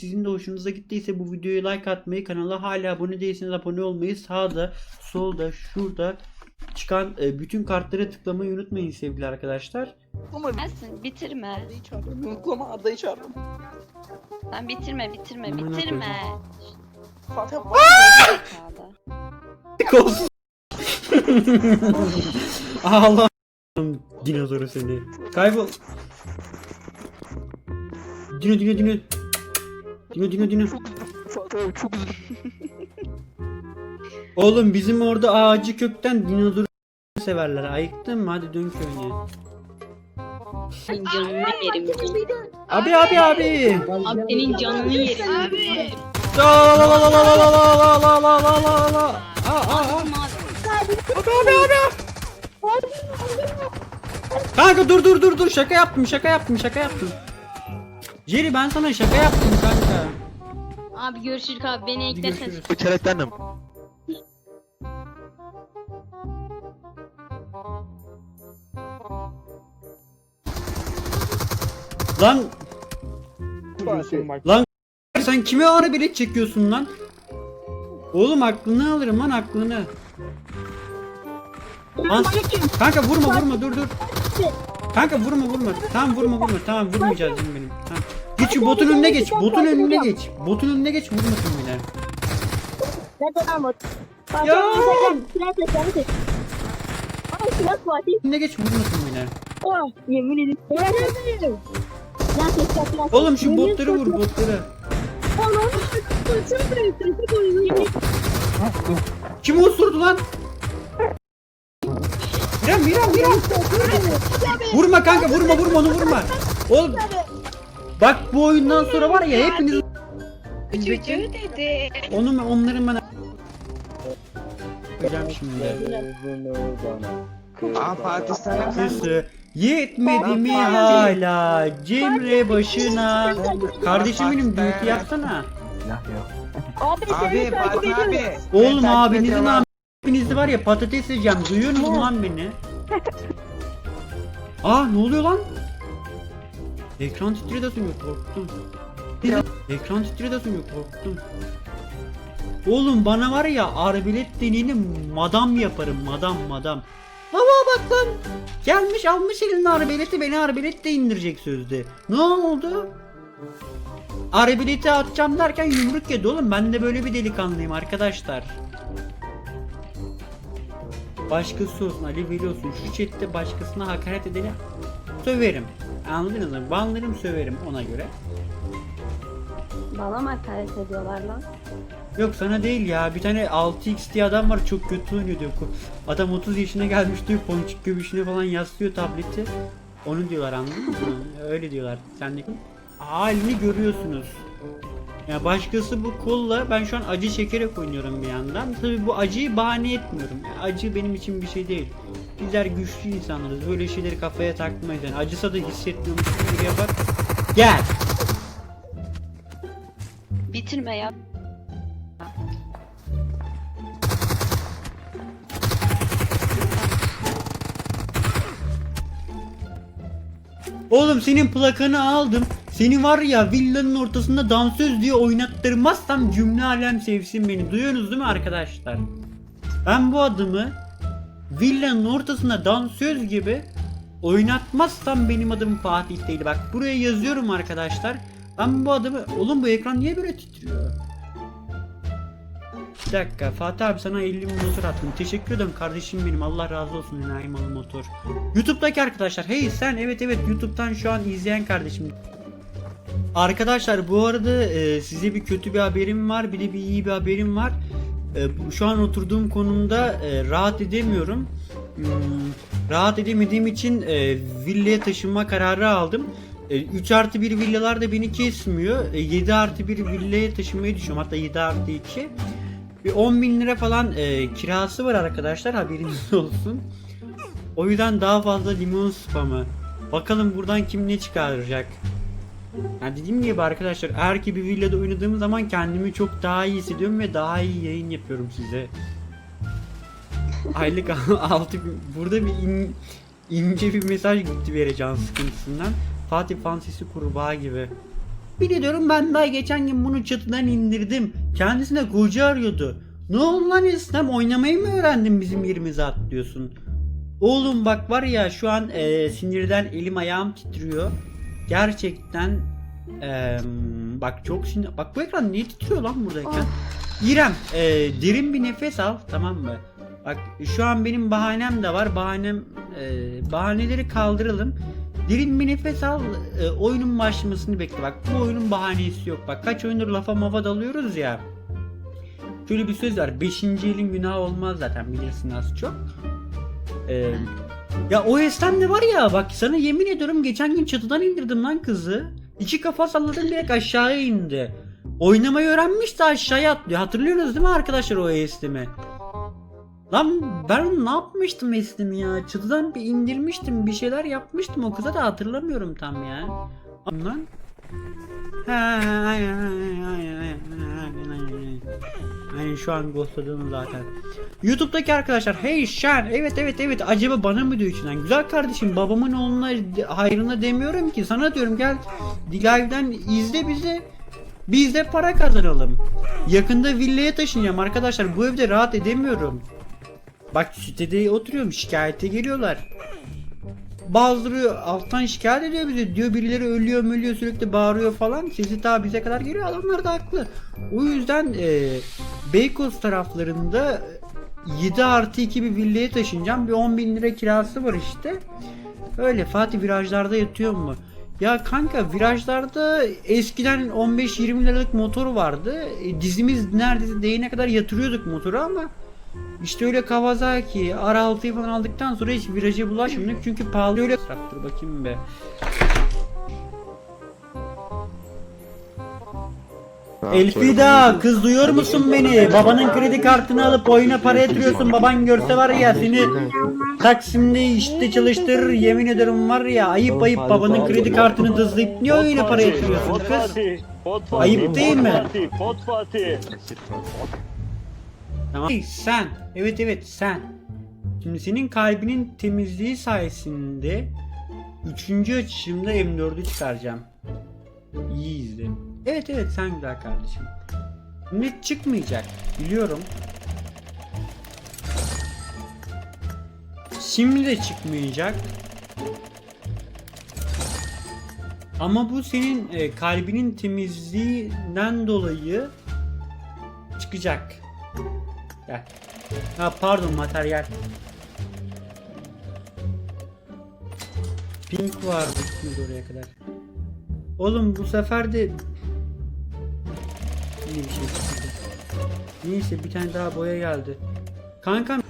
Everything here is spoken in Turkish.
Sizin de hoşunuza gittiyse bu videoya like atmayı, kanala hala abone değilseniz abone olmayı, sağda, solda, şurada çıkan e, bütün kartlara tıklamayı unutmayın sevgili arkadaşlar. Ama Gelsin bitirme. adayı çağırdım. Uygulama adayı çağırdım. Lan bitirme bitirme Amına bitirme. Zekalı. Olsun. Allah dinozoru seni. Kaybol. Dino dino dino. Dino dino dino. Fatih abi çok üzüldüm. Oğlum bizim orada ağacı kökten dinozoru severler. Ayıktın mı? Hadi dön köyüne. Senin canını yerim. Abi abi abi. Abi senin canını yerim. Abi. La la la la la la la la la la la la la. Aa aa aa. Abi abi abi. Kanka dur dur dur dur şaka yaptım şaka yaptım şaka yaptım. Jerry ben sana şaka yaptım kanka. Abi görüşürüz abi beni Hadi eklersen. görüşürüz. Lan lan sen kime ara bilet çekiyorsun lan? Oğlum aklını alırım lan aklını. Lan, kanka vurma vurma dur dur. Kanka vurma vurma. Tamam vurma vurma. Tamam vurmayacağız canım benim. Geç şu botun önüne geç. Botun önüne geç. Botun önüne geç vurmasın bile. Nereden bot? Fatih Ya! Instagram. Silah seslerini seç. Ama silah Fatih. Önüne geç vurmasın bile. Oh yemin ederim. Silah silah. Oğlum şu botları vur botları. Oğlum. Çok büyük. Osurdu lan? Miran Miran Miran. Vurma kanka vurma vurma onu vurma. Oğlum. Bak bu oyundan sonra var ya hepiniz Çocuğu dedi. onu onların bana Öleceğim şimdi. Aa Fatih sana Sesi yetmedi mi hala Cemre başına? Kardeşim benim düğütü yapsana Abi seni takip ediyorum. Oğlum abinizin am Hepinizi var ya patates yiyeceğim duyuyor musun lan beni? Aa ne oluyor lan Ekran titredi atıyor korktum. Ekran titredi atıyor korktum. Oğlum bana var ya arbelet deneyini madam yaparım madam madam. Hava bak lan Gelmiş almış eline arbeleti beni arbelette indirecek sözde. Ne oldu? Arbeleti atacağım derken yumruk yedi oğlum ben de böyle bir delikanlıyım arkadaşlar. Başkası olsun Ali Veli olsun şu chatte başkasına hakaret edeni söverim Anladınız mı? Banlarım söverim ona göre Bana mı hakaret ediyorlar lan? Yok sana değil ya bir tane 6x diye adam var çok kötü oynuyor diyor. Adam 30 yaşına gelmiş diyor ponçik göbüşüne falan yaslıyor tableti. Onu diyorlar anladın mı? Öyle diyorlar. Sen de halini görüyorsunuz. Ya başkası bu kolla ben şu an acı çekerek oynuyorum bir yandan. Tabii bu acıyı bahane etmiyorum. Ya acı benim için bir şey değil. Bizler güçlü insanlarız. Böyle şeyleri kafaya takmayız. Yani acısa da hissetmiyormuş gibi yapar. Gel. Bitirme ya. Oğlum senin plakanı aldım. Seni var ya villanın ortasında dansöz diye oynattırmazsam cümle alem sevsin beni. Duyuyorsunuz değil mi arkadaşlar? Ben bu adımı villanın ortasında dansöz gibi oynatmazsam benim adım Fatih değil. Bak buraya yazıyorum arkadaşlar. Ben bu adımı... Oğlum bu ekran niye böyle titriyor? Bir dakika Fatih abi sana 50 bin motor attım. Teşekkür ederim kardeşim benim. Allah razı olsun enayi malı motor. YouTube'daki arkadaşlar. Hey sen evet evet YouTube'dan şu an izleyen kardeşim. Arkadaşlar bu arada e, size bir kötü bir haberim var. Bir de bir iyi bir haberim var. E, bu- şu an oturduğum konumda e, rahat edemiyorum. Hmm, rahat edemediğim için e, villaya taşınma kararı aldım. E, 3 artı 1 villalar da beni kesmiyor. E, 7 artı 1 villaya taşınmayı düşünüyorum. Hatta 7 artı 2. Bir 10 bin lira falan e, kirası var arkadaşlar haberiniz olsun. O yüzden daha fazla limon spamı. Bakalım buradan kim ne çıkaracak. Yani dediğim gibi arkadaşlar eğer ki bir villada oynadığım zaman kendimi çok daha iyi hissediyorum ve daha iyi yayın yapıyorum size. Aylık 6 bin. Burada bir in- ince bir mesaj gitti vereceğim sıkıntısından. Fatih Fansisi kurbağa gibi. Bir ediyorum ben daha geçen gün bunu çatıdan indirdim. Kendisine koca arıyordu. Ne oldu lan İslam oynamayı mı öğrendin bizim yerimize atlıyorsun? Oğlum bak var ya şu an e, sinirden elim ayağım titriyor. Gerçekten e, bak çok sinir... Bak bu ekran niye titriyor lan buradayken? İrem e, derin bir nefes al tamam mı? Bak şu an benim bahanem de var. Bahanem e, bahaneleri kaldıralım. Derin bir nefes al. e, oyunun başlamasını bekle. Bak bu oyunun bahanesi yok. Bak kaç oyundur lafa mafa dalıyoruz ya. Şöyle bir söz var. Beşinci elin günahı olmaz zaten bilirsin az çok. Ee, ya o de var ya bak sana yemin ediyorum geçen gün çatıdan indirdim lan kızı. İki kafa salladım direkt aşağıya indi. Oynamayı öğrenmiş de aşağıya atlıyor. Hatırlıyorsunuz değil mi arkadaşlar o Estem'i? Lan ben ne yapmıştım Estem'i ya? Çatıdan bir indirmiştim bir şeyler yapmıştım o kıza da hatırlamıyorum tam ya. Lan. Hani şu an ghostladığım zaten. YouTube'daki arkadaşlar hey Şen evet evet evet acaba bana mı diyor içinden güzel kardeşim babamın oğluna hayrına demiyorum ki sana diyorum gel live'den izle bizi biz de para kazanalım. Yakında villaya taşınacağım arkadaşlar bu evde rahat edemiyorum. Bak sitede oturuyorum şikayete geliyorlar. Bazıları alttan şikayet ediyor bize diyor birileri ölüyor ölüyor sürekli bağırıyor falan sesi ta bize kadar geliyor adamlar da haklı. O yüzden e, Beykoz taraflarında 7 artı 2 bir villaya taşınacağım bir 10 bin lira kirası var işte. Öyle Fatih virajlarda yatıyor mu? Ya kanka virajlarda eskiden 15-20 liralık motor vardı. E, dizimiz neredeyse değene kadar yatırıyorduk motoru ama işte öyle Kawasaki R6'yı falan aldıktan sonra hiç viraja bulaşmadık çünkü pahalı öyle. Dur bakayım be. Elfida kız duyuyor musun beni? Babanın kredi kartını alıp oyuna para yatırıyorsun. Baban görse var ya seni Taksim'de işte çalıştırır yemin ederim var ya ayıp ayıp babanın kredi kartını dızlayıp niye oyuna para yatırıyorsun kız? Ayıp değil mi? Tamam. Sen. Evet evet sen. Şimdi senin kalbinin temizliği sayesinde üçüncü açışımda M4'ü çıkaracağım. İyi izle. Evet evet sen güzel kardeşim. Net çıkmayacak. Biliyorum. Şimdi de çıkmayacak. Ama bu senin e, kalbinin temizliğinden dolayı çıkacak. Gel. Ha pardon materyal. Pink vardı oraya kadar. Oğlum bu sefer de Bir şey. Neyse bir tane daha boya geldi. Kankam